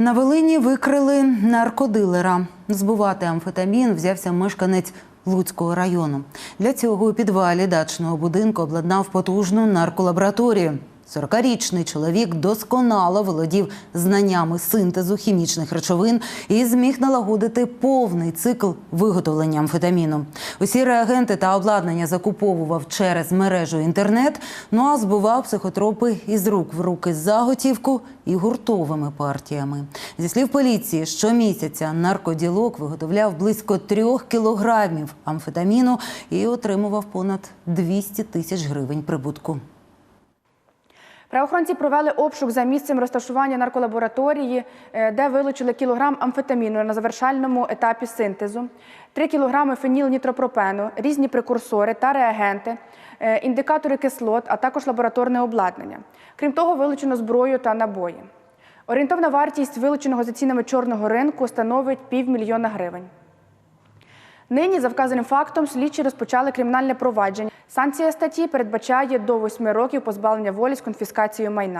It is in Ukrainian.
На Волині викрили наркодилера. Збувати амфетамін взявся мешканець Луцького району. Для цього у підвалі дачного будинку обладнав потужну нарколабораторію. 40-річний чоловік досконало володів знаннями синтезу хімічних речовин і зміг налагодити повний цикл виготовлення амфетаміну. Усі реагенти та обладнання закуповував через мережу інтернет. Ну а збував психотропи із рук в руки за готівку і гуртовими партіями. Зі слів поліції, щомісяця наркоділок виготовляв близько трьох кілограмів амфетаміну і отримував понад 200 тисяч гривень прибутку. Правоохоронці провели обшук за місцем розташування нарколабораторії, е, де вилучили кілограм амфетаміну на завершальному етапі синтезу, 3 кілограми фенілнітропропену, різні прекурсори та реагенти, е, індикатори кислот, а також лабораторне обладнання. Крім того, вилучено зброю та набої. Орієнтовна вартість вилученого за цінами чорного ринку становить півмільйона гривень. Нині за вказаним фактом слідчі розпочали кримінальне провадження. Санкція статті передбачає до 8 років позбавлення волі з конфіскацією майна.